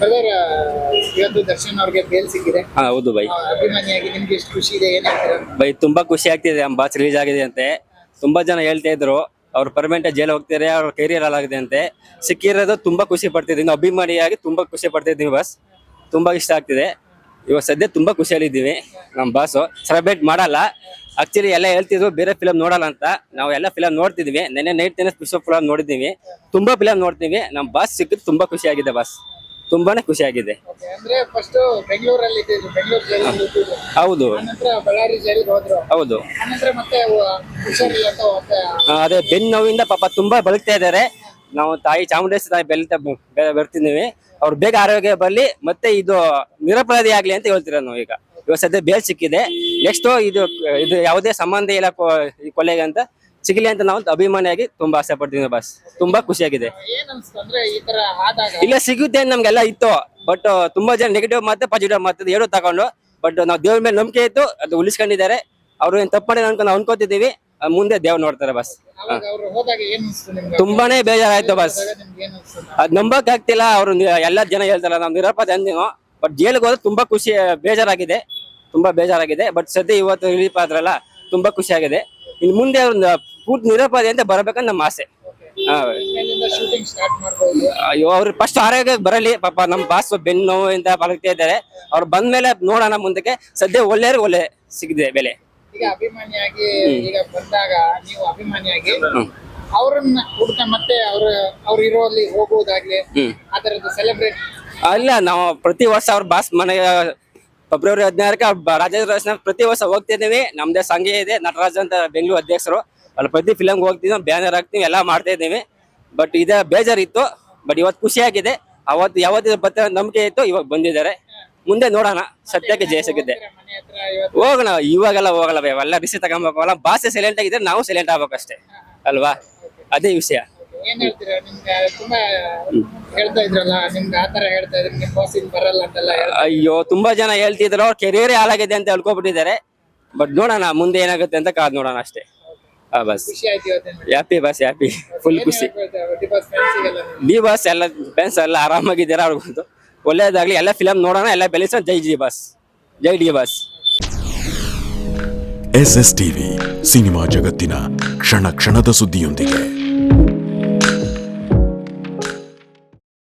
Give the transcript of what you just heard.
Brother ಇವತ್ತು ದರ್ಶನ್ ಅವ್ರಿಗೆ bale ಸಿಕ್ಕಿದೆ. ಹಾ ಹೌದು ಬೈ. ಅಭಿಮಾನಿಯಾಗಿ ನಿಮ್ಗೆ ಎಷ್ಟು ಖುಷಿ ಇದೆ ಏನ್ ಹೇಳ್ತೀರಾ? ಬೈ ತುಂಬಾ ಖುಷಿ ಆಗ್ತಿದೆ ನಮ್ಮ ಬಾಸ್ ರಿಲೀಸ್ ಆಗಿದೆ ಅಂತೆ. ತುಂಬಾ ಜನ ಹೇಳ್ತಾ ಇದ್ರು ಅವ್ರು ಪರ್ಮನೆಂಟ್ ಜೈಲ್ ಹೋಗ್ತಾರೆ ಅವ್ರ ಕೆರಿಯರ್ ಆಗಿದೆ ಅಂತೆ. ಸಿಕ್ಕಿರೋದು ತುಂಬಾ ಖುಷಿ ಪಡ್ತಿದ್ದೀನಿ ಅಭಿಮಾನಿಯಾಗಿ ತುಂಬಾ ಖುಷಿ ಪಡ್ತಿದ್ದೀವಿ ಬಸ್ ತುಂಬಾ ಇಷ್ಟ ಆಗ್ತಿದೆ. ಇವಾಗ ಸದ್ಯ ತುಂಬಾ ಖುಷಿಯಲ್ಲಿದ್ದೀವಿ ನಮ್ಮ ಬಾಸು ಸೆಲೆಬ್ರೇಟ್ ಮಾಡಲ್ಲ. ಆಕ್ಚುಲಿ ಎಲ್ಲ ಹೇಳ್ತಿದ್ರು ಬೇರೆ ಫಿಲಮ್ ನೋಡಲ್ಲ ಅಂತ. ನಾವು ಎಲ್ಲ ಫಿಲಮ್ ನೋಡ್ತಿದ್ವಿ. ನೆನ್ನೆ ನೈಟ್ ತನಕ ಸ್ಪೆಷಲ್ ಫಿಲಮ್ ನೋಡಿದ್ದೀವಿ. ತುಂಬಾ ಫಿಲಮ್ ನೋಡ್ತೀವಿ. ನಮ್ಮ ಬಾಸ್ ಸಿಕ್ಕಿದ್ದು ತುಂಬಾ ಖುಷಿಯಾಗಿದೆ ಆಗಿದೆ ಬಾಸ್ ತುಂಬಾನೇ ಖುಷಿ ಆಗಿದೆ. Okay, ಅಂದ್ರೆ ಫಸ್ಟ್ ಬೆಂಗಳೂರಲ್ಲಿ ಇದ್ದಿದ್ರು ಬೆಂಗಳೂರು ಜೈಲಲ್ಲಿ ಇದ್ದಿದ್ರು ಹೌದು. ಆನಂತರ ಬಳ್ಳಾರಿ ಜೈಲಿಗೆ ಹೋದ್ರು. ಹೌದು. ಆನಂತರ ಮತ್ತೆ ಅವು ಹುಷಾರಿಲ್ಲ ಅಂತ ಮತ್ತೆ ಆ, ಅದೇ ಬೆನ್ನು ನೋವಿಂದ ಪಾಪ ತುಂಬಾ ಬಳಕ್ತಾ ಇದ್ದಾರೆ. ನಾವು ತಾಯಿ ಚಾಮುಂಡೇಶ್ವರಿ ತಾಯಿ ಬೆಲ್ತ ಬೆ- ಬರ್ತಿದ್ದೀವಿ. ಅವ್ರು ಬೇಗ ಆರೋಗ್ಯ ಬರ್ಲಿ ಮತ್ತೆ ಇದು ನಿರಪರಾಧಿ ಆಗ್ಲಿ ಅಂತ ಹೇಳ್ತೀರ ನಾವು ಈಗ. ಇವಾಗ ಸದ್ಯ ಬೇಲ್ ಸಿಕ್ಕಿದೆ. ನೆಕ್ಸ್ಟ್ ಇದು ಇದು ಯಾವುದೇ ಸಂಬಂಧ ಇಲ್ಲ ಕೊ- ಈ ಕೊಲೆಗೆ ಅಂತ. ಸಿಗಲಿ ಅಂತ ನಾವು ಅಭಿಮಾನಿಯಾಗಿ ತುಂಬಾ ಆಸೆ ಪಡ್ತೀವಿ ಬಸ್ ತುಂಬಾ ಖುಷಿಯಾಗಿದೆ. ಇಲ್ಲ ಸಿಗುತ್ತೆ ಅಂತ ನಮ್ಗೆಲ್ಲ ಇತ್ತು. ಬಟ್ ತುಂಬಾ ಜನ ನೆಗೆಟಿವ್ ಮತ್ತೆ ಪಾಸಿಟಿವ್ ಮಾತು ಎರಡು ತಗೊಂಡು. ಬಟ್ ನಾವು ದೇವ್ರ ಮೇಲೆ ನಂಬಿಕೆ ಇತ್ತು ಅದು ಉಳಿಸ್ಕೊಂಡಿದ್ದಾರೆ. ಅವ್ರು ಏನ್ ತಪ್ಪು ಮಾಡಿಲ್ಲ ಅನ್ಕೊಂಡು ನಾವು ಅನ್ಕೋತಿದ್ದೀವಿ. ಮುಂದೆ ದೇವ್ ನೋಡ್ತಾರೆ ಬಸ್ ತುಂಬಾನೇ ಬೇಜಾರಾಯ್ತು ಬಸ್ ಅದ್ ನಂಬಕ್ ಆಗ್ತಿಲ್ಲ ಅವ್ರು ಎಲ್ಲಾ ಜನ ಹೇಳ್ತಾರ ನಾವ್ ನಿರಪರಾಧಿ ಅಂದಿನೋ ಬಟ್ ಜೈಲಿಗೆ ಹೋದ್ರೆ ತುಂಬಾ ಖುಷಿ ಬೇಜಾರಾಗಿದೆ. ತುಂಬಾ ಬೇಜಾರಾಗಿದೆ. ಬಟ್ ಸದ್ಯ ಇವತ್ತು ರಿಲೀಫ್ ಆದ್ರಲ್ಲ ತುಂಬಾ ಖುಷಿ ಆಗಿದೆ ಇನ್ ಮುಂದೆ ಅವ್ರು ಪೂರ್ತಿ ನಿರಪರಾಧಿ ಅಂತ ಬರಬೇಕಂತ ನಮ್ಮ ಆಸೆ. ಅಯ್ಯೋ ಅವ್ರು ಫಸ್ಟ್ ಆರೋಗ್ಯ ಬರಲಿ ಪಾಪ ನಮ್ಮ ಬಾಸ್ ಬೆನ್ನು ನೋವಿಂದ ಬಳಗ್ತಾ ಇದ್ದಾರೆ. ಅವ್ರು ಬಂದ್ಮೇಲೆ ನೋಡೋಣ ಮುಂದಕ್ಕೆ. ಸದ್ಯ ಒಳ್ಳೆ ಒಳ್ಳೆ ಸಿಗಿದೆ ಬೆಲೆ. ಈಗ ಅಭಿಮಾನಿಯಾಗಿ ಈಗ ಬಂದಾಗ ನೀವು ಅಭಿಮಾನಿಯಾಗಿ ಅವ್ರನ್ನ ಹುಡ್ಕ ಮತ್ತೆ ಅವ್ರ ಅವ್ರ ಇರೋಲ್ಲಿ ಹೋಗುವುದಾಗ್ಲಿ ತರದ್ದು ಸೆಲೆಬ್ರೇಟ್ ಅಲ್ಲ ನಾವು ಪ್ರತಿ ವರ್ಷ ಅವ್ರ ಬಾಸ್ ಮನೆ ಫೆಬ್ರವರಿ ಹದಿನಾರಕ್ಕೆ ರಾಜೇಂದ್ರ ಪ್ರತಿ ವರ್ಷ ಹೋಗ್ತಿದ್ದೀವಿ ನಮ್ದೇ ಸಂಘ ಇದೆ ನಟರಾಜ್ ಅಂತ ಬೆಂಗಳೂರು ಅಧ್ಯಕ್ಷರು. ಅಲ್ಲಿ ಪ್ರತಿ ಫಿಲಮ್ಗೆ ಹೋಗ್ತೀವಿ ಬ್ಯಾನರ್ ಹಾಕ್ತೀವಿ ಎಲ್ಲ ಮಾಡ್ತಾ ಇದ್ದೀವಿ. ಬಟ್ ಇದೇ ಬೇಜಾರಿತ್ತು ಬಟ್ ಇವತ್ತು ಖುಷಿಯಾಗಿದೆ. ಅವತ್ತು ಯಾವತ್ತಿದ ಬರ್ತಾರೆ ನಂಬಿಕೆ ಇತ್ತು ಇವಾಗ ಬಂದಿದ್ದಾರೆ. ಮುಂದೆ ನೋಡೋಣ ಸತ್ಯಕ್ಕೆ ಜಯ ಸಿಗುತ್ತೆ. ಹೋಗೋಣ ಇವಾಗೆಲ್ಲ ಹೋಗಲ್ಲ ಎಲ್ಲ ರಿಸಿ ತಗೊಂಬೇಕಲ್ಲ ಭಾಷೆ ಸೈಲೆಂಟ್ ಆಗಿದ್ರೆ ನಾವು ಸೈಲೆಂಟ್ ಆಗ್ಬೇಕಷ್ಟೇ. ಅಲ್ವಾ? ಅದೇ ವಿಷಯ. ಅಯ್ಯೋ ತುಂಬಾ ಜನ ಹೇಳ್ತಿದ್ರು ಕೆರಿಯರೇ ಕೆರಿಯರ್ ಹಾಳಾಗಿದೆ ಅಂತ ಹೇಳ್ಕೊಬಿಟ್ಟಿದ್ದಾರೆ. ಬಟ್ ನೋಡೋಣ ಮುಂದೆ ಏನಾಗುತ್ತೆ ಅಂತ ಕಾದ್ ನೋಡೋಣ ಅಷ್ಟೇ. ಹಾ boss happy boss happy full ಖುಷಿ. ನೀ ಡಿ ಬಸ್ ಎಲ್ಲ ಫ್ರೆಂಡ್ಸ್ ಎಲ್ಲ ಆರಾಮಾಗಿದ್ದೀರಾ ಅವ್ರಿಗಂತೂ ಒಳ್ಳೇದಾಗ್ಲಿ ಎಲ್ಲ ಫಿಲಮ್ ನೋಡೋಣ ಎಲ್ಲ ಬೆಳೆಸೋಣ. ಜೈ ಜಿ ಬಸ್ ಜೈ D boss S S TV cinema ಜಗತ್ತಿನ ಕ್ಷಣ ಕ್ಷಣದ ಸುದ್ದಿಯೊಂದಿಗೆ.